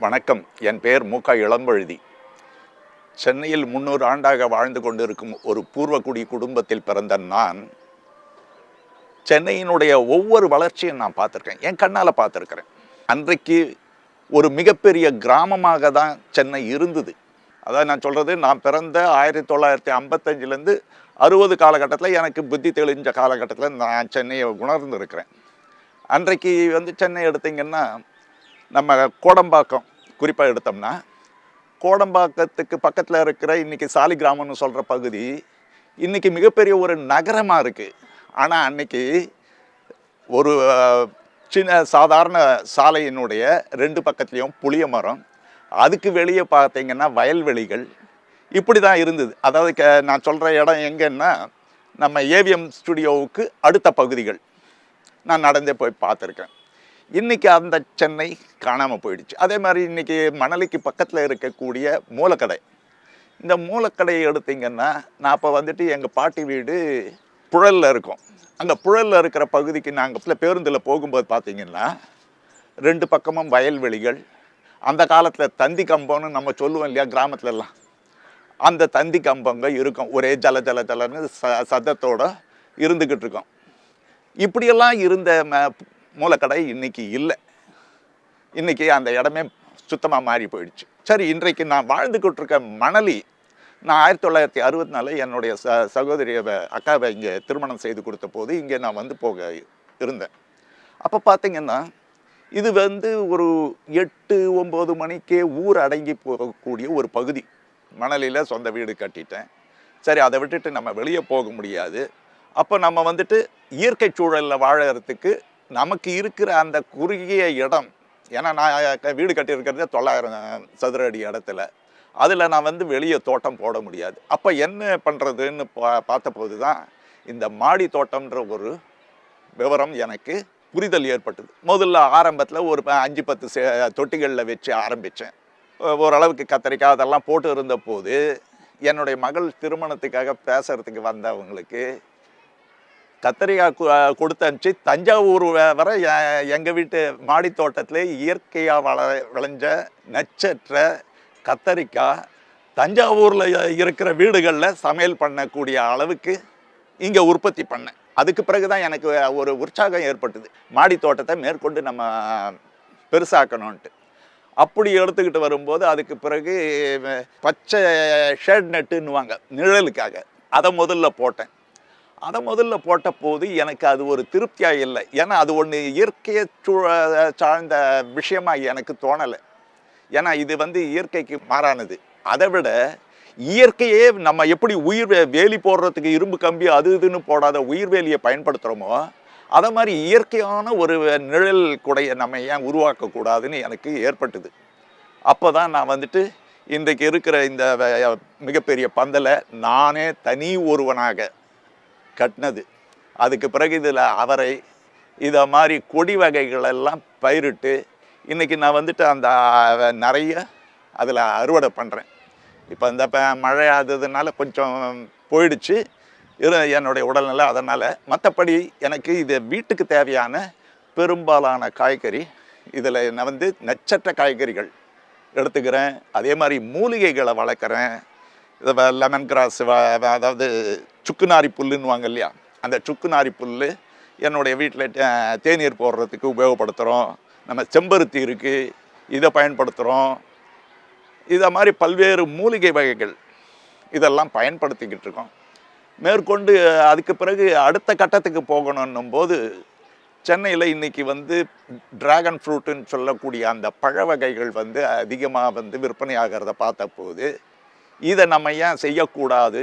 வணக்கம். என் பெயர் மூக்கா இளம்பழுதி. சென்னையில் முன்னூறு ஆண்டாக வாழ்ந்து கொண்டிருக்கும் ஒரு பூர்வகுடி குடும்பத்தில் பிறந்த நான் சென்னையினுடைய ஒவ்வொரு வளர்ச்சியும் நான் பார்த்துருக்கேன். என் கண்ணால் பார்த்துருக்கிறேன். அன்றைக்கு ஒரு மிகப்பெரிய கிராமமாக தான் சென்னை இருந்தது. அதான் நான் சொல்கிறது நான் பிறந்த ஆயிரத்தி தொள்ளாயிரத்தி ஐம்பத்தஞ்சிலேருந்து அறுபது காலகட்டத்தில் எனக்கு புத்தி தெளிஞ்ச காலகட்டத்தில் நான் சென்னையை உணர்ந்திருக்கிறேன். அன்றைக்கு வந்து சென்னை எடுத்திங்கன்னா நம்ம கோடம்பாக்கம் குறிப்பாக எடுத்தோம்னா கோடம்பாக்கத்துக்கு பக்கத்தில் இருக்கிற இன்றைக்கி சாலிகிராமம்னு சொல்கிற பகுதி இன்றைக்கி மிகப்பெரிய ஒரு நகரமாக இருக்குது ஆனால் அன்றைக்கி ஒரு சின்ன சாதாரண சாலையினுடைய ரெண்டு பக்கத்துலேயும் புளிய மரம் அதுக்கு வெளியே பார்த்தீங்கன்னா வயல்வெளிகள் இப்படி தான் இருந்தது. அதாவது க நான் சொல்கிற இடம் எங்கன்னா நம்ம ஏவிஎம் ஸ்டுடியோவுக்கு அடுத்த பகுதிகள். நான் நடந்தே போய் பார்த்துருக்கேன். இன்றைக்கி அந்த சென்னை காணாமல் போயிடுச்சு. அதே மாதிரி இன்றைக்கி மணலிக்கு பக்கத்தில் இருக்கக்கூடிய மூலக்கடை. இந்த மூலக்கடையை எடுத்திங்கன்னா நான் அப்போ வந்துட்டு எங்கள் பாட்டி வீடு புழலில் இருக்கும். அந்த புழலில் இருக்கிற பகுதிக்கு நாங்கள் பேருந்தில் போகும்போது பார்த்தீங்கன்னா ரெண்டு பக்கமும் வயல்வெளிகள். அந்த காலத்தில் தந்தி கம்பம்னு நம்ம சொல்லுவோம் இல்லையா கிராமத்துலலாம். அந்த தந்தி கம்பங்க இருக்கும். ஒரே ஜல ஜல ஜலன்னு ச சதத்தோடு இருந்துக்கிட்டு இருக்கோம். இப்படியெல்லாம் இருந்த ம மூலக்கடை இன்றைக்கி இல்லை. இன்றைக்கி அந்த இடமே சுத்தமாக மாறி போயிடுச்சு. சரி இன்றைக்கு நான் வாழ்ந்துக்கிட்டு இருக்க மணலி நான் ஆயிரத்தி தொள்ளாயிரத்தி அறுபத்தி நாலு என்னுடைய ச சகோதரிய அக்காவை இங்கே திருமணம் செய்து கொடுத்த போது இங்கே நான் வந்து போக இருந்தேன். அப்போ பார்த்தீங்கன்னா இது வந்து ஒரு எட்டு ஒம்பது மணிக்கே ஊர் அடங்கி போகக்கூடிய ஒரு பகுதி. மணலியில் சொந்த வீடு கட்டிட்டேன். சரி அதை விட்டுட்டு நம்ம வெளியே போக முடியாது. அப்போ நம்ம வந்துட்டு இயற்கை சூழலில் வாழறதுக்கு நமக்கு இருக்கிற அந்த குறுகிய இடம் ஏன்னா நான் க- வீடு கட்டியிருக்கிறதே தொள்ளாயிரம் சதுர அடி இடத்துல. அதில் நான் வந்து வெளியே தோட்டம் போட முடியாது. அப்போ என்ன பண்ணுறதுன்னு பா பார்த்தபோது தான் இந்த மாடி தோட்டம்ன்ற ஒரு விவரம் எனக்கு புரிதல் ஏற்பட்டது. முதல்ல ஆரம்பத்தில் ஒரு ப- அஞ்சு பத்து செ தொட்டிகளில் வச்சு ஆரம்பித்தேன் ஓரளவுக்கு கத்திரிக்காய் அதெல்லாம் போட்டு இருந்த போது என்னுடைய மகள் திருமணத்துக்காக பேசுகிறதுக்கு வந்தவங்களுக்கு கத்திரிக்காய் கொடுத்து அனுப்பிச்சு தஞ்சாவூர் வரை எங்கள் வீட்டு மாடி தோட்டத்திலே இயற்கையாக வள விளைஞ்ச நச்சற்ற கத்தரிக்காய் தஞ்சாவூரில் இருக்கிற வீடுகளில் சமையல் பண்ணக்கூடிய அளவுக்கு இங்கே உற்பத்தி பண்ணேன். அதுக்கு பிறகு தான் எனக்கு ஒரு உற்சாகம் ஏற்பட்டது. மாடி தோட்டத்தை மேற்கொண்டு நம்ம பெருசாக்கணும்ன்ட்டு. அப்படி எடுத்துக்கிட்டு வரும்போது அதுக்கு பிறகு பச்சை ஷேட் நெட்டுன்னுவாங்க நிழலுக்காக. அதை முதல்ல போட்டேன். அதை முதல்ல போட்ட போது எனக்கு அது ஒரு திருப்தியாக இல்லை. ஏன்னா அது ஒன்று இயற்கையை சூழ சார்ந்த விஷயமாக எனக்கு தோணலை. ஏன்னா இது வந்து இயற்கைக்கு மாறானது. அதை விட இயற்கையே நம்ம எப்படி உயிர் வே- வேலி போடுறதுக்கு இரும்பு கம்பி அது இதுன்னு போடாத உயிர் வேலியை பயன்படுத்துகிறோமோ அதை மாதிரி இயற்கையான ஒரு நிழல் குடையை நம்ம ஏன் உருவாக்கக்கூடாதுன்னு எனக்கு ஏற்பட்டது. அப்போ தான் நான் வந்துட்டு இன்றைக்கு இருக்கிற இந்த மிகப்பெரிய பந்தலை நானே தனி ஒருவனாக கட்டினது. அதுக்கு பிறகு இதில் அவரை இதை மாதிரி கொடி வகைகள் எல்லாம் பயிரிட்டு இன்றைக்கி நான் வந்துட்டு அந்த நிறைய அதில் அறுவடை பண்ணுறேன். இப்போ இந்த மழை ஆகுதுனால கொஞ்சம் போயிடுச்சு. இரு என்னுடைய உடல்நிலை அதனால் மற்றபடி எனக்கு இது வீட்டுக்கு தேவையான பெரும்பாலான காய்கறி இதில் நான் வந்து நச்சற்ற காய்கறிகள் எடுத்துக்கிறேன். அதே மாதிரி மூலிகைகளை வளர்க்குறேன். லெமன் கிராஸ் அதாவது சுக்குநாரி புல்லுன்னுவாங்க இல்லையா? அந்த சுக்குநாரி புல் என்னுடைய வீட்டில் தேநீர் போடுறதுக்கு உபயோகப்படுத்துகிறோம் நம்ம செம்பருத்தி இருக்குது இதை பயன்படுத்துகிறோம் இதை மாதிரி பல்வேறு மூலிகை வகைகள் இதெல்லாம் பயன்படுத்திக்கிட்டு இருக்கோம். மேற்கொண்டு அதுக்கு பிறகு அடுத்த கட்டத்துக்கு போகணுன்னும் போது சென்னையில் இன்றைக்கி வந்து டிராகன் ஃப்ரூட்டுன்னு சொல்லக்கூடிய அந்த பழ வகைகள் வந்து அதிகமாக வந்து விற்பனை ஆகிறத பார்த்த போது இதை நம்ம ஏன் செய்யக்கூடாது?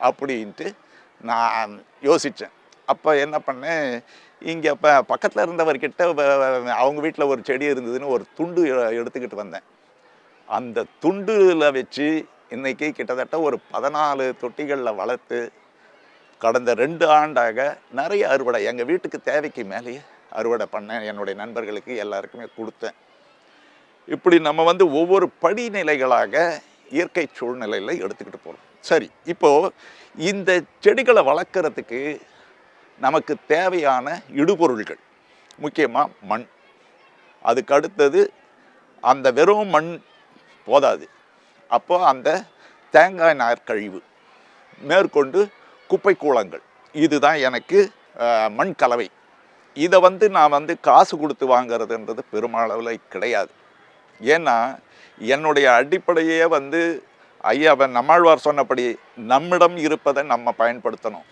அப்படின்ட்டு நான் யோசித்தேன் அப்போ என்ன பண்ணேன் இங்கே இப்போ பக்கத்தில் இருந்தவர்கிட்ட அவங்க வீட்டில் ஒரு செடி இருந்ததுன்னு ஒரு துண்டு எடுத்துக்கிட்டு வந்தேன். அந்த துண்டுல வச்சு இன்றைக்கி கிட்டத்தட்ட ஒரு பதினாலு தொட்டிகளில் வளர்த்து கடந்த ரெண்டு ஆண்டாக நிறைய அறுவடை எங்கள் வீட்டுக்கு தேவைக்கு மேலேயே அறுவடை பண்ணேன் என்னுடைய நண்பர்களுக்கு எல்லாருக்குமே கொடுத்தேன். இப்படி நம்ம வந்து ஒவ்வொரு படிநிலைகளாக இயற்கை சூழ்நிலையில் எடுத்துக்கிட்டு போகிறோம் சரி இப்போது இந்த செடிகளை வளர்க்குறதுக்கு நமக்கு தேவையான இடுபொருள்கள் முக்கியமாக மண். அதுக்கு அடுத்தது அந்த வெறும் மண் போதாது. அப்போ அந்த தேங்காய் நார் கழிவு மேற்கொண்டு குப்பை கூளங்கள் இதுதான் எனக்கு மண் கலவை. இதை வந்து நான் வந்து காசு கொடுத்து வாங்குறதுன்றது பெருமளவில் கிடையாது. ஏன்னா என்னுடைய அடிப்படையே வந்து ஐயாவன் நம்மாழ்வார் சொன்னபடி நம்மிடம் இருப்பதை நம்ம பயன்படுத்தணும்.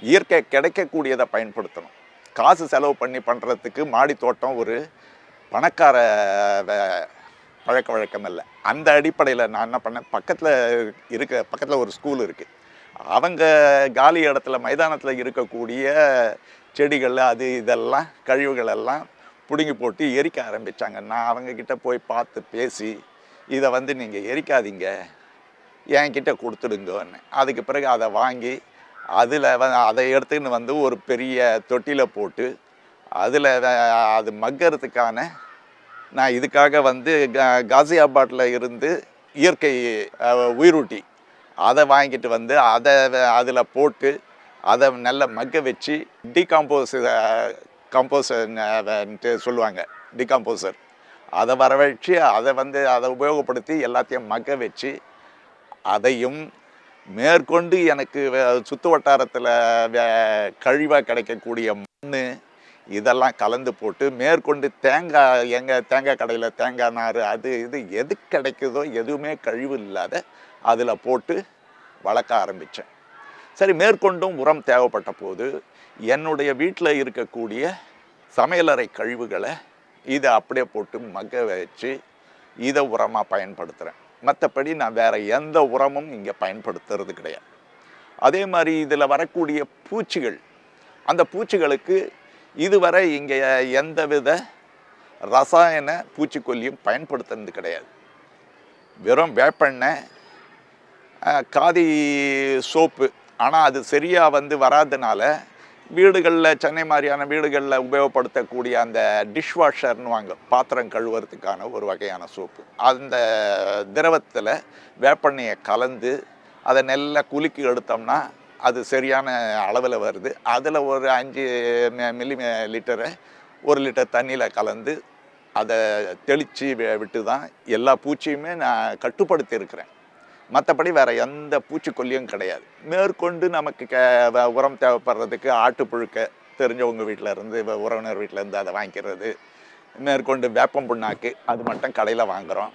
இயற்கை கிடைக்கக்கூடியதை பயன்படுத்தணும். காசு செலவு பண்ணி பண்ணுறதுக்கு மாடி தோட்டம் ஒரு பணக்கார வே- பழக்க வழக்கம் இல்லை. அந்த அடிப்படையில் நான் என்ன பண்ணேன்? பக்கத்தில் இருக்க பக்கத்தில் ஒரு ஸ்கூல் இருக்குது அவங்க காலி இடத்துல மைதானத்தில் இருக்கக்கூடிய செடிகள் அது இதெல்லாம் கழிவுகள் எல்லாம் பிடுங்கி போட்டு எரிக்க ஆரம்பித்தாங்க நான் அவங்கக்கிட்ட போய் பார்த்து பேசி இதை வந்து நீங்கள் எரிக்காதீங்க. என்கிட்ட கொடுத்துடுங்கன்னு. அதுக்கு பிறகு அதை வாங்கி அதில் அதை எடுத்துக்கின்னு வந்து ஒரு பெரிய தொட்டியில் போட்டு அதில் அது மக்கறதுக்கான நான் இதுக்காக வந்து கா- காசியாபாத்தில் இருந்து இயற்கை உயிரூட்டி அதை வாங்கிட்டு வந்து அதை அதில் போட்டு அதை நல்ல மக்க வச்சு டீகாம்போஸ் கம்போசர்ன்ட்டு சொல்லுவாங்க. டிகம்போசர் அதை வரவழைச்சு அதை வந்து அதை உபயோகப்படுத்தி எல்லாத்தையும் மக்க வச்சு அதையும் மேற்கொண்டு எனக்கு சுற்று வட்டாரத்தில் கழிவாக கிடைக்கக்கூடிய மண் இதெல்லாம் கலந்து போட்டு மேற்கொண்டு தேங்காய் எங்கள் தேங்காய் கடையில் தேங்காய் நார் அது இது எது கிடைக்குதோ எதுவுமே கழிவு இல்லாத அதில் போட்டு வளர்க்க ஆரம்பித்தேன் சரி மேற்கொண்டும் உரம் தேவைப்பட்ட போது என்னுடைய வீட்டில் இருக்கக்கூடிய சமையலறை கழிவுகளை இதை அப்படியே போட்டு மக்க வச்சு இதை உரமாக பயன்படுத்துகிறேன் மற்றபடி நான் வேறு எந்த உரமும் இங்கே பயன்படுத்துறது கிடையாது. அதே மாதிரி இதில் வரக்கூடிய பூச்சிகள் அந்த பூச்சிகளுக்கு இதுவரை இங்கே எந்தவித ரசாயன பூச்சிக்கொல்லியும் பயன்படுத்துறது கிடையாது. வெறும் வேப்பெண்ணெய் காதி சோப்பு ஆனால் அது சரியாக வந்து வராதனால வீடுகளில் சென்னை மாதிரியான வீடுகளில் உபயோகப்படுத்தக்கூடிய அந்த டிஷ்வாஷர்னு வாங்க பாத்திரம் கழுவுறதுக்கான ஒரு வகையான சோப்பு அந்த திரவத்தில் வேப்பெண்ணெயை கலந்து அதை நல்லா குலுக்கி எடுத்தோம்னா அது சரியான அளவில் வருது. அதில் ஒரு அஞ்சு மில்லி லிட்டரை ஒரு லிட்டர் தண்ணியில் கலந்து அதை தெளித்து விட்டு தான் எல்லா பூச்சியுமே நான் கட்டுப்படுத்தியிருக்கிறேன். மற்றபடி வேறு எந்த பூச்சிக்கொல்லியும் கிடையாது. மேற்கொண்டு நமக்கு க வ- உரம் தேவைப்படுறதுக்கு ஆட்டு புழுக்க தெரிஞ்சவங்க வீட்டில் இருந்து உறவினர் வீட்டில் இருந்து அதை வாங்கிக்கிறது. மேற்கொண்டு வேப்பம் புண்ணாக்கு அது மட்டும் கடையில் வாங்குகிறோம்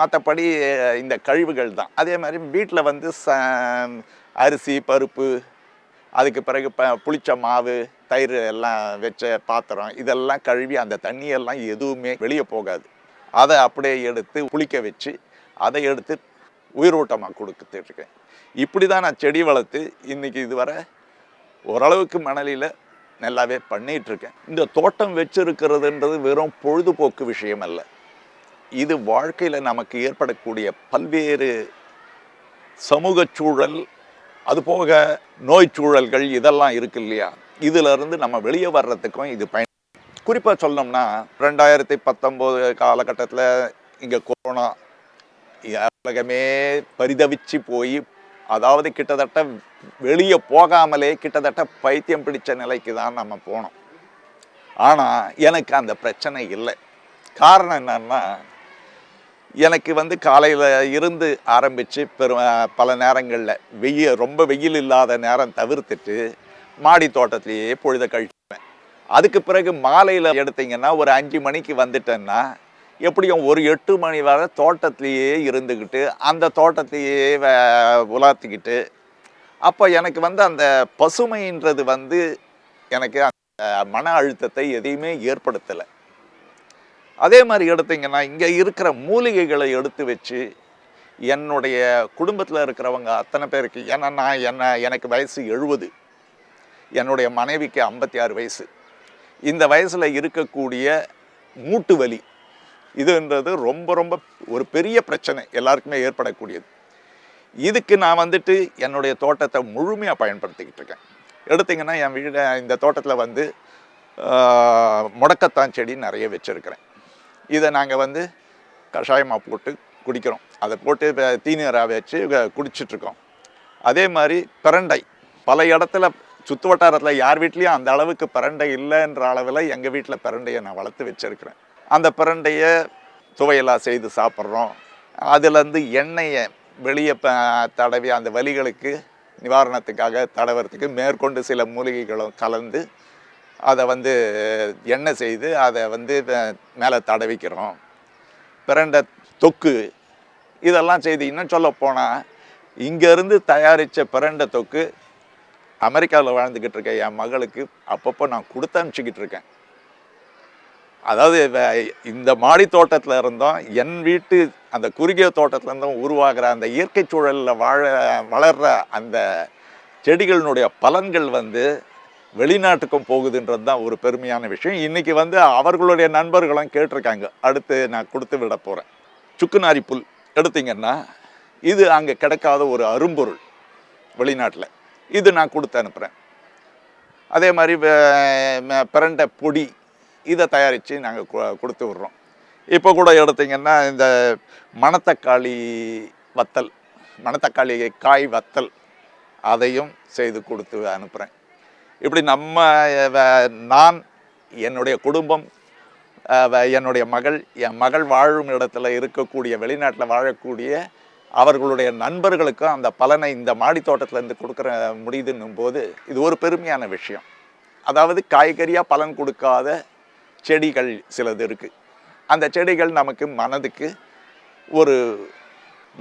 மற்றபடி இந்த கழிவுகள் தான். அதே மாதிரி வீட்டில் வந்து ச அரிசி பருப்பு அதுக்கு பிறகு ப புளிச்ச மாவு தயிர் எல்லாம் வச்ச பாத்திரம் இதெல்லாம் கழுவி அந்த தண்ணியெல்லாம் எதுவுமே வெளியே போகாது. அதை அப்படியே எடுத்து புளிக்க வச்சு அதை எடுத்து உயிரோட்டமாக கொடுத்துட்ருக்கேன். இப்படி தான் நான் செடி வளர்த்து இன்றைக்கி இதுவரை ஓரளவுக்கு மணலியில் நல்லாவே பண்ணிகிட்ருக்கேன் இந்த தோட்டம் வச்சிருக்கிறதுன்றது வெறும் பொழுதுபோக்கு விஷயம் அல்ல. இது வாழ்க்கையில் நமக்கு ஏற்படக்கூடிய பல்வேறு சமூக சூழல் அதுபோக நோய் சூழல்கள் இதெல்லாம் இருக்கு இல்லையா? இதிலிருந்து நம்ம வெளியே வர்றதுக்கும் இது பயன் குறிப்பாக சொல்லணும்னா ரெண்டாயிரத்தி பத்தொம்போது காலகட்டத்தில் இங்கே கொரோனா உலகமே பரிதவிச்சு போய் அதாவது கிட்டத்தட்ட வெளியே போகாமலே கிட்டத்தட்ட பைத்தியம் பிடிச்ச நிலைக்கு தான் நம்ம போனோம் ஆனால் எனக்கு அந்த பிரச்சனை இல்லை காரணம் என்னன்னா எனக்கு வந்து காலையில் இருந்து ஆரம்பித்து பெரும் பல நேரங்களில் வெயில் ரொம்ப வெயில் இல்லாத நேரம் தவிர்த்துட்டு மாடி தோட்டத்திலேயே பொழுத கழிச்சுவேன் அதுக்கு பிறகு மாலையில் எடுத்தீங்கன்னா ஒரு அஞ்சு மணிக்கு வந்துட்டேன்னா எப்படியும் ஒரு எட்டு மணி வரை தோட்டத்திலேயே இருந்துக்கிட்டு அந்த தோட்டத்தையே உலாத்திக்கிட்டு அப்போ எனக்கு வந்து அந்த பசுமைன்றது வந்து எனக்கு அந்த மன அழுத்தத்தை எதையுமே ஏற்படுத்தலை. அதே மாதிரி எடுத்திங்கன்னா இங்கே இருக்கிற மூலிகைகளை எடுத்து வச்சு என்னுடைய குடும்பத்தில் இருக்கிறவங்க அத்தனை பேருக்கு ஏன்னா நான் என்ன எனக்கு வயசு எழுபது என்னுடைய மனைவிக்கு ஐம்பத்தி ஆறு வயசு. இந்த வயசில் இருக்கக்கூடிய மூட்டு வலி இதுன்றது ரொம்ப ரொம்ப ஒரு பெரிய பிரச்சனை எல்லாருக்குமே ஏற்படக்கூடியது. இதுக்கு நான் வந்துட்டு என்னுடைய தோட்டத்தை முழுமையாக பயன்படுத்திக்கிட்டு இருக்கேன். எடுத்தீங்கன்னா என் வீடு இந்த தோட்டத்தில் வந்து முடக்கத்தான் செடி நிறைய வச்சுருக்கிறேன். இதை நாங்கள் வந்து கஷாயமாக போட்டு குடிக்கிறோம். அதை போட்டு தீனியராக தீநீராக வச்சு குடிச்சிட்ருக்கோம். அதே மாதிரி பிரண்டை பல இடத்துல சுற்று வட்டாரத்தில் யார் வீட்லேயும் அந்த அளவுக்கு பிரண்டை இல்லைன்ற அளவில் எங்கள் வீட்டில் பிரண்டையை நான் வளர்த்து வச்சுருக்கிறேன். அந்த பிரண்டையை துவையலாக செய்து சாப்பிட்றோம். அதுலேருந்து எண்ணெயை வெளியே ப தடவி அந்த வலிகளுக்கு நிவாரணத்துக்காக தடவுறதுக்கு மேற்கொண்டு சில மூலிகைகளும் கலந்து அதை வந்து எண்ணெய் செய்து அதை வந்து மேலே தடவிக்கிறோம். பிரண்டை தொக்கு இதெல்லாம் செய்து இன்னும் சொல்ல போனால் இங்கேருந்து தயாரித்த பிரண்டை தொக்கு அமெரிக்காவில் வாழ்ந்துக்கிட்டு இருக்க என் மகளுக்கு அப்பப்போ நான் கொடுத்து அனுப்பிச்சிக்கிட்டு இருக்கேன். அதாவது இந்த மாடி தோட்டத்தில் இருந்தோம் என் வீட்டு அந்த குறுகிய தோட்டத்துல இருந்தும் உருவாகிற அந்த இயற்கை சூழலில் வாழ வளர்கிற அந்த செடிகளினுடைய பலன்கள் வந்து வெளிநாட்டுக்கும் போகுதுன்றது தான் ஒரு பெருமையான விஷயம். இன்றைக்கி வந்து அவர்களுடைய நண்பர்களும் கேட்டிருக்காங்க. அடுத்து நான் கொடுத்து விட போகிறேன் சுக்குநாரி புல் எடுத்தீங்கன்னா இது அங்கே கிடைக்காத ஒரு அரும்பொருள் வெளிநாட்டில். இது நான் கொடுத்து அனுப்புகிறேன் அதே மாதிரி வே- பிரண்டை பொடி இதை தயாரித்து நாங்கள் கொடுத்து விட்றோம். இப்போ கூட எடுத்திங்கன்னா இந்த மணத்தக்காளி வத்தல் மணத்தக்காளி காய் வத்தல் அதையும் செய்து கொடுத்து அனுப்புகிறேன் இப்படி நம்ம வ- நான் என்னுடைய குடும்பம் என்னுடைய மகள் என் மகள் வாழும் இடத்துல இருக்கக்கூடிய வெளிநாட்டில் வாழக்கூடிய அவர்களுடைய நண்பர்களுக்கும் அந்த பலனை இந்த மாடி தோட்டத்திலேருந்து கொடுக்குற முடியுதுன்னும் போது இது ஒரு பெருமையான விஷயம். அதாவது காய்கறியாக பலன் கொடுக்காத செடிகள் சிலது இருக்குது அந்த செடிகள் நமக்கு மனதுக்கு ஒரு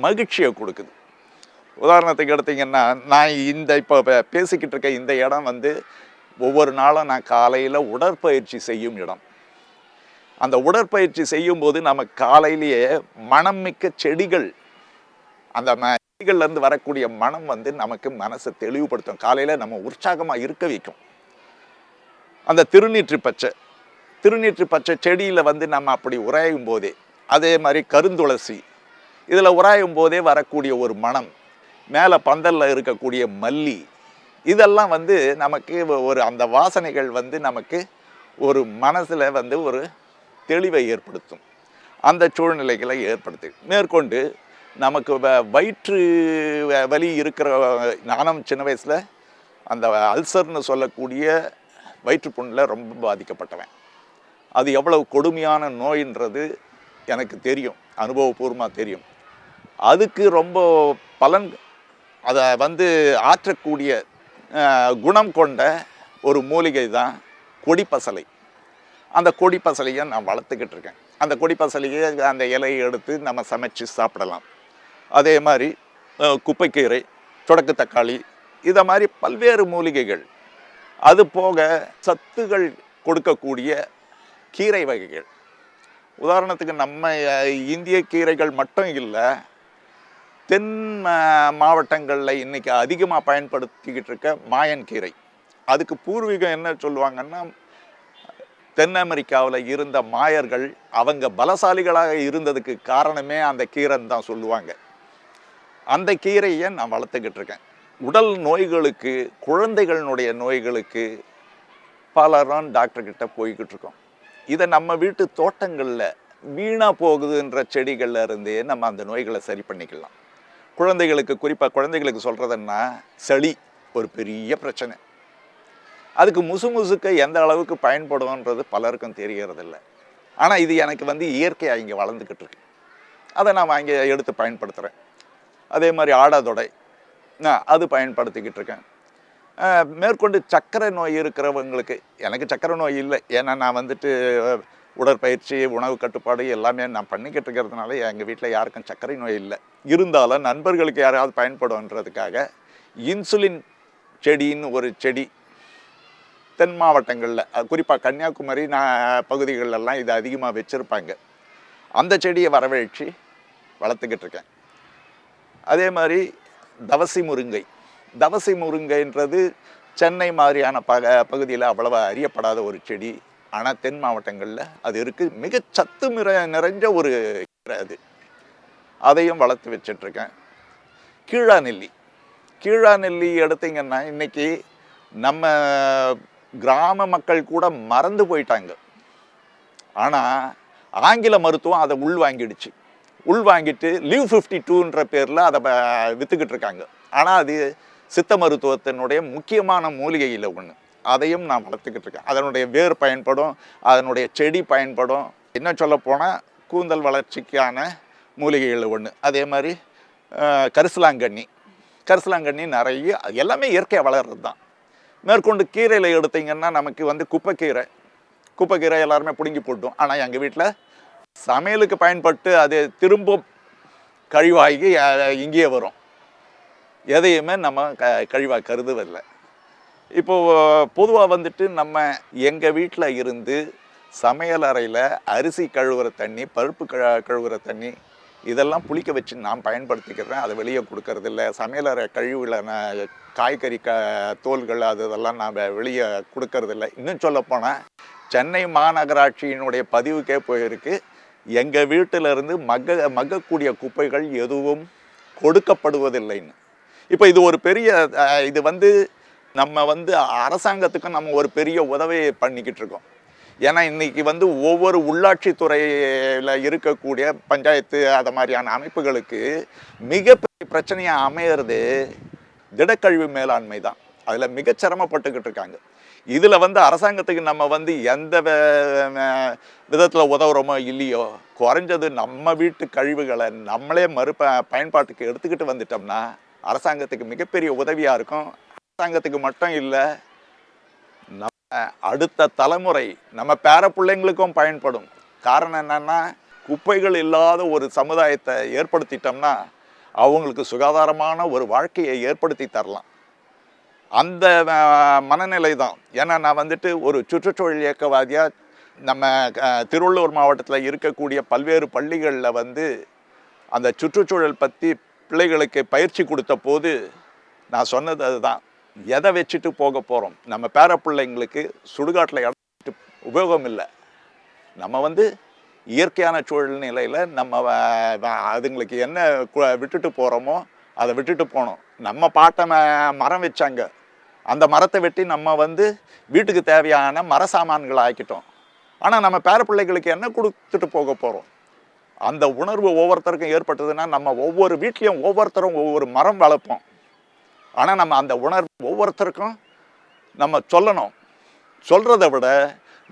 மகிழ்ச்சியை கொடுக்குது. உதாரணத்துக்கு எடுத்திங்கன்னா நான் இந்த இப்போ பேசிக்கிட்டு இருக்க இந்த இடம் வந்து ஒவ்வொரு நாளும் நான் காலையில் உடற்பயிற்சி செய்யும் இடம். அந்த உடற்பயிற்சி செய்யும்போது நம்ம காலையிலேயே மனம் மிக்க செடிகள் அந்த ம செடிகள்லேருந்து வரக்கூடிய மனம் வந்து நமக்கு மனசை தெளிவுபடுத்தும். காலையில் நம்ம உற்சாகமாக இருக்க வைக்கும். அந்த திருநீற்று பச்சை திருநீற்று பச்சை செடியில் வந்து நம்ம அப்படி உராயும் போதே அதே மாதிரி கருந்துளசி இதில் உராயும் போதே வரக்கூடிய ஒரு மனம் மேலே பந்தலில் இருக்கக்கூடிய மல்லி இதெல்லாம் வந்து நமக்கு ஒரு அந்த வாசனைகள் வந்து நமக்கு ஒரு மனசில் வந்து ஒரு தெளிவை ஏற்படுத்தும். அந்த சூழ்நிலைகளை ஏற்படுத்து மேற்கொண்டு நமக்கு வ- வயிற்று வலி இருக்கிற நானும் சின்ன வயசில் அந்த அல்சர்னு சொல்லக்கூடிய வயிற்றுப்புண்ணில் ரொம்ப பாதிக்கப்பட்டவன். அது எவ்வளவு கொடுமையான நோயின்றது எனக்கு தெரியும் அனுபவபூர்வமாக தெரியும். அதுக்கு ரொம்ப பலன் அதை வந்து ஆற்றக்கூடிய குணம் கொண்ட ஒரு மூலிகை தான் கொடிப்பசலை அந்த கொடிப்பசலையை நான் வளர்த்துக்கிட்டு இருக்கேன். அந்த கொடிப்பசலையை அந்த இலையை எடுத்து நம்ம சமைச்சு சாப்பிடலாம். அதே மாதிரி குப்பைக்கீரை தொடக்கு தக்காளி இதை மாதிரி பல்வேறு மூலிகைகள். அது போக சத்துகள் கொடுக்கக்கூடிய கீரை வகைகள். உதாரணத்துக்கு நம்ம இந்திய கீரைகள் மட்டும் இல்லை தென் மாவட்டங்களில் இன்றைக்கி அதிகமாக பயன்படுத்திக்கிட்டு இருக்க மாயன் கீரை. அதுக்கு பூர்வீகம் என்ன சொல்லுவாங்கன்னா தென் அமெரிக்காவில் இருந்த மாயர்கள் அவங்க பலசாலிகளாக இருந்ததுக்கு காரணமே அந்த கீரைன்னு தான் சொல்லுவாங்க. அந்த கீரையை நான் வளர்த்துக்கிட்டு இருக்கேன். உடல் நோய்களுக்கு குழந்தைகளினுடைய நோய்களுக்கு பலரும் டாக்டர்கிட்ட போய்கிட்டு இருக்கோம். இதை நம்ம வீட்டு தோட்டங்களில் வீணாக போகுதுன்ற செடிகளில் இருந்தே நம்ம அந்த நோய்களை சரி பண்ணிக்கலாம். குழந்தைகளுக்கு குறிப்பாக குழந்தைகளுக்கு சொல்கிறதுன்னா சளி ஒரு பெரிய பிரச்சனை. அதுக்கு முசு முசுக்க எந்த அளவுக்கு பயன்படும்ன்றது பலருக்கும் தெரியறதில்ல. ஆனால் இது எனக்கு வந்து இயற்கையாக இங்கே வளர்ந்துக்கிட்டு இருக்கு. அதை நான் வாங்கி எடுத்து பயன்படுத்துகிறேன் அதே மாதிரி ஆடாதொடை. நான் அது பயன்படுத்திக்கிட்டு இருக்கேன். மேற்கொண்டு சர்க்கரை நோய் இருக்கிறவங்களுக்கு எனக்கு சர்க்கரை நோய் இல்லை. ஏன்னா நான் வந்துட்டு உடற்பயிற்சி உணவு கட்டுப்பாடு எல்லாமே நான் பண்ணிக்கிட்டு இருக்கிறதுனால எங்கள் வீட்டில் யாருக்கும் சர்க்கரை நோய் இல்லை. இருந்தாலும் நண்பர்களுக்கு யாராவது பயன்படும்ன்றதுக்காக இன்சுலின் செடின்னு ஒரு செடி தென் மாவட்டங்களில் குறிப்பாக கன்னியாகுமரி நான் பகுதிகளெல்லாம் இது அதிகமாக வச்சுருப்பாங்க. அந்த செடியை வரவழைச்சு வளர்த்துக்கிட்டு இருக்கேன். அதே மாதிரி தவசி முருங்கை. தவசை முருங்கைன்றது சென்னை மாதிரியான பக பகுதியில் அவ்வளவு அறியப்படாத ஒரு செடி. ஆனால் தென் மாவட்டங்களில் அது இருக்குது மிக சத்து நிற நிறைஞ்ச ஒரு அது. அதையும் வளர்த்து வச்சிட்ருக்கேன். கீழா நெல்லி கீழா நெல்லி எடுத்திங்கன்னா இன்னைக்கு நம்ம கிராம மக்கள் கூட மறந்து போயிட்டாங்க. ஆனால் ஆங்கில மருத்துவம் அதை உள் வாங்கிடுச்சு. உள் வாங்கிட்டு லீவ் ஃபிஃப்டி டூன்ற பேரில் அதை விற்றுக்கிட்டு வித்துக்கிட்டு இருக்காங்க ஆனால் அது சித்த மருத்துவத்தினுடைய முக்கியமான மூலிகையில் ஒன்று அதையும் நான் வளர்த்துக்கிட்டு இருக்கேன். அதனுடைய வேர் பயன்படும் அதனுடைய செடி பயன்படும். என்ன சொல்ல போனால் கூந்தல் வளர்ச்சிக்கான மூலிகைகள் ஒன்று அதே மாதிரி கரிசலாங்கண்ணி. கரிசலாங்கண்ணி நிறைய எல்லாமே இயற்கையாக வளர்றது தான் மேற்கொண்டு கீரையில் எடுத்திங்கன்னா நமக்கு வந்து குப்பைக்கீரை. குப்பைக்கீரை எல்லாருமே பிடுங்கி போட்டோம். ஆனால் எங்கள் வீட்டில் சமையலுக்கு பயன்பட்டு அது திரும்ப கழிவாகி இங்கேயே வரும். எதையுமே நம்ம க கழிவாக கருதுவதில்லை. இப்போது பொதுவாக வந்துட்டு நம்ம எங்கள் வீட்டில் இருந்து சமையல் அறையில் அரிசி கழுவுற தண்ணி பருப்பு கழ கழுவுற தண்ணி இதெல்லாம் புளிக்க வச்சு நான் பயன்படுத்திக்கிறேன். அதை வெளியே கொடுக்கறதில்ல. சமையலறை கழிவுல நான் காய்கறி க தோல்கள் அது இதெல்லாம் நான் வெளியே கொடுக்கறதில்ல. இன்னும் சொல்லப்போனால் சென்னை மாநகராட்சியினுடைய பதிவுக்கே போயிருக்கு. எங்கள் வீட்டிலிருந்து மக்க மக்கக்கூடிய குப்பைகள் எதுவும் கொடுக்கப்படுவதில்லைன்னு. இப்போ இது ஒரு பெரிய இது வந்து நம்ம வந்து அரசாங்கத்துக்கும் நம்ம ஒரு பெரிய உதவி பண்ணிக்கிட்டு இருக்கோம். ஏன்னா இன்னைக்கு வந்து ஒவ்வொரு உள்ளாட்சி துறையில் இருக்கக்கூடிய பஞ்சாயத்து அதை மாதிரியான அமைப்புகளுக்கு மிகப்பெரிய பிரச்சனையாக அமையிறது திடக்கழிவு மேலாண்மை தான். அதில் மிக சிரமப்பட்டுக்கிட்டு இருக்காங்க. இதில் வந்து அரசாங்கத்துக்கு நம்ம வந்து எந்த விதத்தில் உதவுறோமோ இல்லையோ குறைஞ்சது நம்ம வீட்டு கழிவுகளை நம்மளே மறு பயன்பாட்டுக்கு எடுத்துக்கிட்டு வந்துட்டோம்னா அரசாங்கத்துக்கு மிகப்பெரிய உதவியாக இருக்கும். அரசாங்கத்துக்கு மட்டும் இல்லை நம்ம அடுத்த தலைமுறை நம்ம பேர பிள்ளைங்களுக்கும் பயன்படும். காரணம் என்னென்னா குப்பைகள் இல்லாத ஒரு சமுதாயத்தை ஏற்படுத்திட்டோம்னா அவங்களுக்கு சுகாதாரமான ஒரு வாழ்க்கையை ஏற்படுத்தி தரலாம். அந்த மனநிலை தான். ஏன்னா நான் வந்துட்டு ஒரு சுற்றுச்சூழல் இயக்கவாதியாக நம்ம திருவள்ளூர் மாவட்டத்தில் இருக்கக்கூடிய பல்வேறு பள்ளிகளில் வந்து அந்த சுற்றுச்சூழல் பற்றி பிள்ளைகளுக்கு பயிற்சி கொடுத்த போது நான் சொன்னது அதுதான். எதை வச்சுட்டு போக போகிறோம் நம்ம பேர பிள்ளைங்களுக்கு சுடுகாட்டில் இடம் உபயோகம் இல்லை. நம்ம வந்து இயற்கையான சூழ்நிலையில் நம்ம அதுங்களுக்கு என்ன கு- விட்டுட்டு போகிறோமோ அதை விட்டுட்டு போகணும் நம்ம பாட்டை மரம் வச்சாங்க. அந்த மரத்தை வெட்டி நம்ம வந்து வீட்டுக்கு தேவையான மர சாமான்களை ஆக்கிட்டோம் ஆனால் நம்ம பேர பிள்ளைகளுக்கு என்ன கொடுத்துட்டு போக போகிறோம் அந்த உணர்வு ஒவ்வொருத்தருக்கும் ஏற்பட்டதுன்னா நம்ம ஒவ்வொரு வீட்லேயும் ஒவ்வொருத்தரும் ஒவ்வொரு மரம் வளர்ப்போம். ஆனால் நம்ம அந்த உணர்வு ஒவ்வொருத்தருக்கும் நம்ம சொல்லணும். சொல்கிறத விட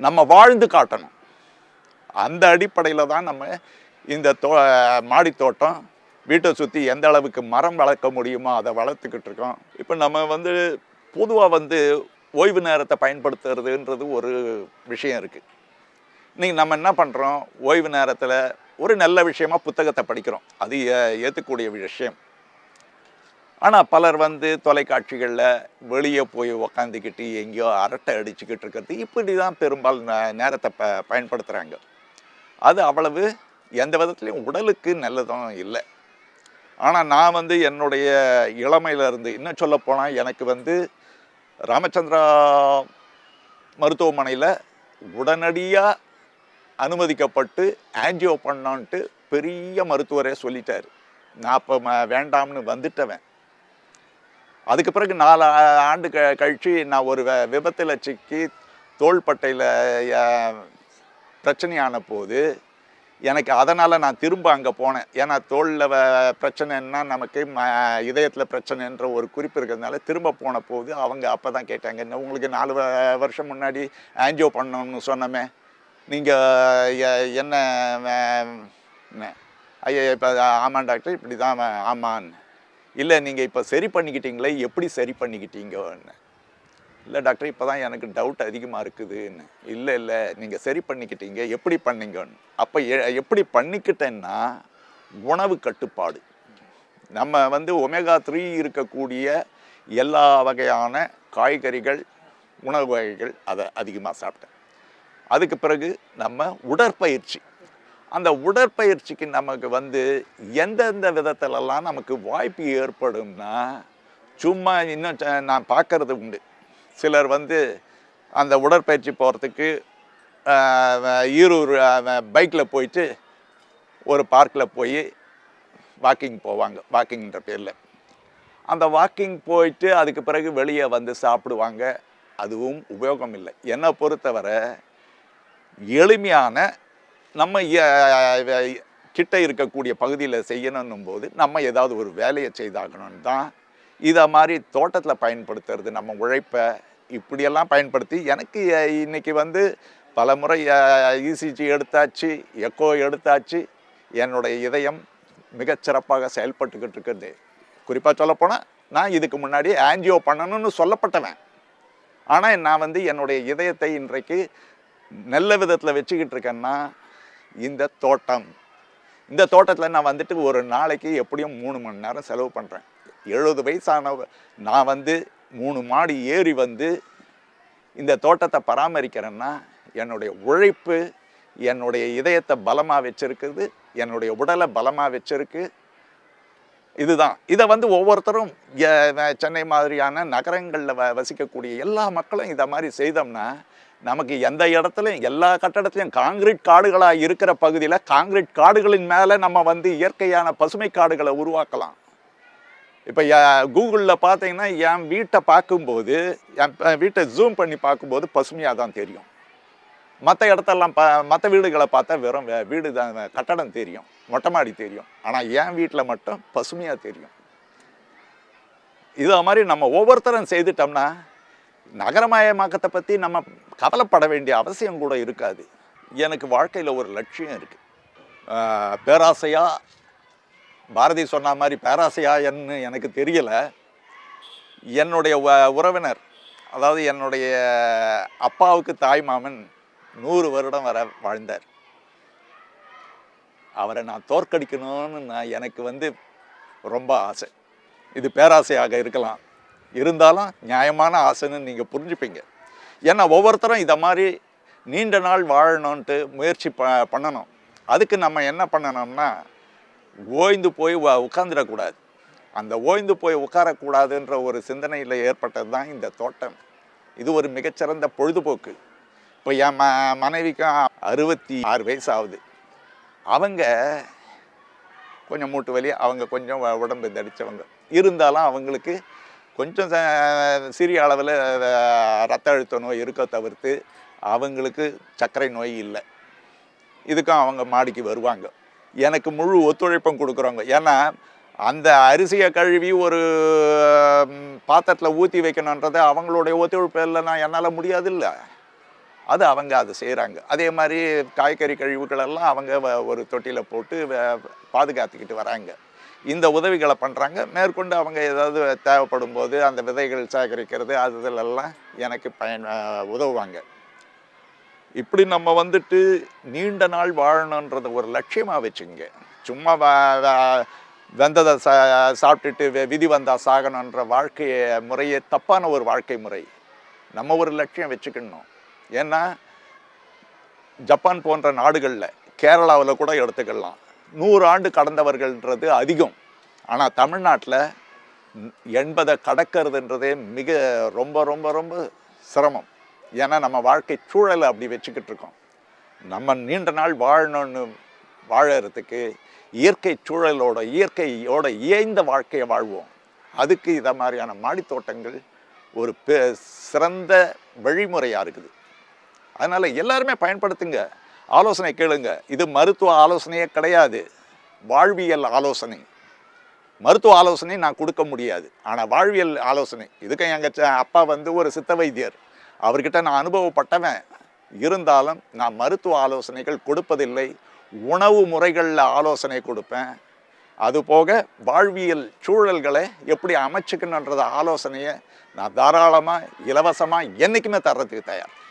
நம்ம வாழ்ந்து காட்டணும். அந்த அடிப்படையில் தான் நம்ம இந்த தோ மாடி தோட்டம் வீட்டை சுற்றி எந்த அளவுக்கு மரம் வளர்க்க முடியுமோ அதை வளர்த்துக்கிட்டு இருக்கோம். இப்போ நம்ம வந்து பொதுவாக வந்து ஓய்வு நேரத்தை பயன்படுத்துறதுன்றது ஒரு விஷயம் இருக்குது இன்றைக்கி நம்ம என்ன பண்ணுறோம் ஓய்வு நேரத்தில் ஒரு நல்ல விஷயமா புத்தகத்தை படிக்கிறோம். அது ஏ- ஏற்றுக்கூடிய விஷயம். ஆனால் பலர் வந்து தொலைக்காட்சிகளில் வெளியே போய் உக்காந்துக்கிட்டு எங்கேயோ அரட்டை அடிச்சுக்கிட்டு இருக்கிறது இப்படி தான் பெரும்பாலும் நேரத்தை ப பயன்படுத்துகிறாங்க அது அவ்வளவு எந்த விதத்துலையும் உடலுக்கு நல்லதும் இல்லை. ஆனால் நான் வந்து என்னுடைய இளமையிலேருந்து இன்னும் சொல்ல போனால் எனக்கு வந்து ராமச்சந்திரா மருத்துவமனையில் உடனடியாக அனுமதிக்கப்பட்டு ஆன்ஜியோ பண்ணான்ட்டு பெரிய மருத்துவரே சொல்லிட்டார். நான் அப்போ வேண்டாம்னு வந்துட்டவன். அதுக்கு பிறகு நாலு ஆண்டு க கழித்து நான் ஒரு வ- விபத்தில் சிக்கி தோள்பட்டையில் பிரச்சனையான போது எனக்கு அதனால் நான் திரும்ப அங்கே போனேன். ஏன்னா தோளில் பிரச்சனைன்னா நமக்கு ம இதயத்தில் பிரச்சனைன்ற ஒரு குறிப்பு இருக்கிறதுனால திரும்ப போன போது அவங்க அப்போ தான் கேட்டாங்க உங்களுக்கு நாலு வருஷம் முன்னாடி ஆன்ஜியோ பண்ணணும்னு சொன்னமே. நீங்கள் என்ன ஐயா இப்போ ஆமாம் டாக்டர் இப்படி தான் ஆமான். இல்லை நீங்கள் இப்போ சரி பண்ணிக்கிட்டீங்களே எப்படி சரி பண்ணிக்கிட்டீங்கன்னு. இல்லை டாக்டர் இப்போ தான் எனக்கு டவுட் அதிகமாக இருக்குதுன்னு. இல்லை இல்லை நீங்கள் சரி பண்ணிக்கிட்டீங்க எப்படி பண்ணீங்கன்னு. அப்போ எ- எப்படி பண்ணிக்கிட்டேன்னா உணவு கட்டுப்பாடு. நம்ம வந்து ஒமேகா த்ரீ இருக்கக்கூடிய எல்லா வகையான காய்கறிகள் உணவு வகைகள் அதை அதிகமாக சாப்பிட்டேன். அதுக்கு பிறகு நம்ம உடற்பயிற்சி. அந்த உடற்பயிற்சிக்கு நமக்கு வந்து எந்தெந்த விதத்திலலாம் நமக்கு வாய்ப்பு ஏற்படும்னா சும்மா இன்னும் நான் பார்க்கறது உண்டு. சிலர் வந்து அந்த உடற்பயிற்சி போகிறதுக்கு ஈரூர் பைக்கில் போயிட்டு ஒரு பார்க்கில் போய் வாக்கிங் போவாங்க வாக்கிங்கிற பேரில். அந்த வாக்கிங் போயிட்டு அதுக்கு பிறகு வெளியே வந்து சாப்பிடுவாங்க. அதுவும் உபயோகம் இல்லை என்னை பொறுத்தவரை எளிமையான நம்ம கிட்ட இருக்கக்கூடிய பகுதியில் செய்யணும் போது நம்ம ஏதாவது ஒரு வேலையை செய்தாகணும்னு தான் இதை மாதிரி தோட்டத்தில் பயன்படுத்துறது நம்ம உழைப்பை இப்படியெல்லாம் பயன்படுத்தி எனக்கு இன்றைக்கி இன்னைக்கு வந்து பல முறை இசிஜி எடுத்தாச்சு எக்கோ எடுத்தாச்சு என்னுடைய இதயம் மிகச்சிறப்பாக செயல்பட்டுக்கிட்டு இருக்குது. குறிப்பாக சொல்லப்போனால் நான் இதுக்கு முன்னாடி ஆன்ஜியோ பண்ணணும்னு சொல்லப்பட்டவன். ஆனால் நான் வந்து என்னுடைய இதயத்தை இன்றைக்கு நல்ல விதத்தில் வச்சுக்கிட்டு இருக்கேன்னா இந்த தோட்டம். இந்த தோட்டத்தில் நான் வந்துட்டு ஒரு நாளைக்கு எப்படியும் மூணு மணி நேரம் செலவு பண்ணுறேன் எழுபது வயசான நான் வந்து மூணு மாடி ஏறி வந்து இந்த தோட்டத்தை பராமரிக்கிறேன்னா என்னுடைய உழைப்பு என்னுடைய இதயத்தை பலமாக வச்சுருக்குது என்னுடைய உடலை பலமாக வச்சுருக்கு. இதுதான். இதை வந்து ஒவ்வொருத்தரும் சென்னை மாதிரியான நகரங்களில் வ வசிக்கக்கூடிய எல்லா மக்களும் இதை மாதிரி செய்தோம்னா நமக்கு எந்த இடத்துலையும் எல்லா கட்டடத்துலையும் காங்கிரீட் காடுகளாக இருக்கிற பகுதியில் காங்கிரீட் காடுகளின் மேலே நம்ம வந்து இயற்கையான பசுமை காடுகளை உருவாக்கலாம். இப்போ கூகுளில் பார்த்தீங்கன்னா என் வீட்டை பார்க்கும்போது என் வீட்டை ஜூம் பண்ணி பார்க்கும்போது பசுமையாக தான் தெரியும். மற்ற இடத்தெல்லாம் பா மற்ற வீடுகளை பார்த்தா வெறும் வீடு தான் கட்டடம் தெரியும். மொட்டை மாடி தெரியும். ஆனால் என் வீட்டில் மட்டும் பசுமையாக தெரியும். இது மாதிரி நம்ம ஒவ்வொருத்தரும் செய்துட்டோம்னா நகரமயமாக்கத்தை பற்றி நம்ம கவலைப்பட வேண்டிய அவசியம் கூட இருக்காது. எனக்கு வாழ்க்கையில் ஒரு லட்சியம் இருக்குது பேராசையா பாரதி சொன்ன மாதிரி பேராசையா என்ன எனக்கு தெரியலை. என்னுடைய உறவினர் அதாவது என்னுடைய அப்பாவுக்கு தாய் மாமன் நூறு வருடம் வர வாழ்ந்தார். அவரை நான் தோற்கடிக்கணும்னு நான் எனக்கு வந்து ரொம்ப ஆசை. இது பேராசையாக இருக்கலாம். இருந்தாலும் நியாயமான ஆசைன்னு நீங்கள் புரிஞ்சுப்பீங்க. ஏன்னா ஒவ்வொருத்தரும் இதை மாதிரி நீண்ட நாள் வாழணுன்ட்டு முயற்சி ப பண்ணணும். அதுக்கு நம்ம என்ன பண்ணணும்னா ஓய்ந்து போய் உ- உட்காந்துடக்கூடாது அந்த ஓய்ந்து போய் உட்காரக்கூடாதுன்ற ஒரு சிந்தனையில் ஏற்பட்டது தான் இந்த தோட்டம். இது ஒரு மிகச்சிறந்த பொழுதுபோக்கு. இப்போ என் ம மனைவிக்கும் அறுபத்தி ஆறு வயசு ஆகுது அவங்க கொஞ்சம் மூட்டு வலி அவங்க கொஞ்சம் வ- உடம்பு தடித்தவங்க இருந்தாலும் அவங்களுக்கு கொஞ்சம் ச- சிறிய அளவில் ரத்த அழுத்த நோய் இருக்க தவிர்த்து அவங்களுக்கு சர்க்கரை நோய் இல்லை. இதுக்கும் அவங்க மாடிக்கு வருவாங்க. எனக்கு முழு ஒத்துழைப்பும் கொடுக்குறவங்க. ஏன்னா அந்த அரிசியை கழுவி ஒரு பாத்திரத்தில் ஊற்றி வைக்கணுன்றது அவங்களுடைய ஒத்துழைப்பு இல்லைன்னா என்னால் முடியாதுல்ல. அது அவங்க அதை செய்கிறாங்க அதே மாதிரி காய்கறி கழிவுகளெல்லாம் அவங்க வ- ஒரு தொட்டியில் போட்டு வ- பாதுகாத்துக்கிட்டு வராங்க. இந்த உதவிகளை பண்ணுறாங்க மேற்கொண்டு அவங்க ஏதாவது தேவைப்படும் போது அந்த விதைகள் சேகரிக்கிறது அது இதிலெல்லாம் எனக்கு பயன் உதவுவாங்க. இப்படி நம்ம வந்துட்டு நீண்ட நாள் வாழணுன்றத ஒரு லட்சியமாக வச்சுங்க சும்மா வ- வெந்ததை சா சாப்பிட்டுட்டு வி- விதி வந்தால் சாகணுன்ற வாழ்க்கை முறையே தப்பான ஒரு வாழ்க்கை முறை. நம்ம ஒரு லட்சியம் வச்சுக்கணும். ஏன்னா ஜப்பான் போன்ற நாடுகளில் கேரளாவில் கூட எடுத்துக்கலாம். நூறு ஆண்டு கடந்தவர்கள்ன்றது அதிகம். ஆனால் தமிழ்நாட்டில் எண்பதை கடக்கிறதுன்றதே மிக ரொம்ப ரொம்ப ரொம்ப சிரமம். ஏன்னா நம்ம வாழ்க்கை சூழலை அப்படி வச்சுக்கிட்டு இருக்கோம். நம்ம நீண்ட நாள் வாழணும்னு வாழறதுக்கு இயற்கை சூழலோட இயற்கையோட இயைந்த வாழ்க்கையை வாழ்வோம். அதுக்கு இதை மாதிரியான மாடித் தோட்டங்கள் ஒரு பெ சிறந்த வழிமுறையாக இருக்குது. அதனால் எல்லாருமே பயன்படுத்துங்க. ஆலோசனை கேளுங்க. இது மருத்துவ ஆலோசனையே கிடையாது. வாழ்வியல் ஆலோசனை. மருத்துவ ஆலோசனை நான் கொடுக்க முடியாது. ஆனால் வாழ்வியல் ஆலோசனை. இதுக்கு எங்கள் அப்பா வந்து ஒரு சித்த வைத்தியர். அவர்கிட்ட நான் அனுபவப்பட்டவன். இருந்தாலும் நான் மருத்துவ ஆலோசனைகள் கொடுப்பதில்லை. உணவு முறைகளில் ஆலோசனை கொடுப்பேன். அதுபோக வாழ்வியல் சூழல்களை எப்படி அமைச்சுக்கணுன்றத ஆலோசனையை நான் தாராளமாக இலவசமாக என்றைக்குமே தர்றதுக்கு தயார்.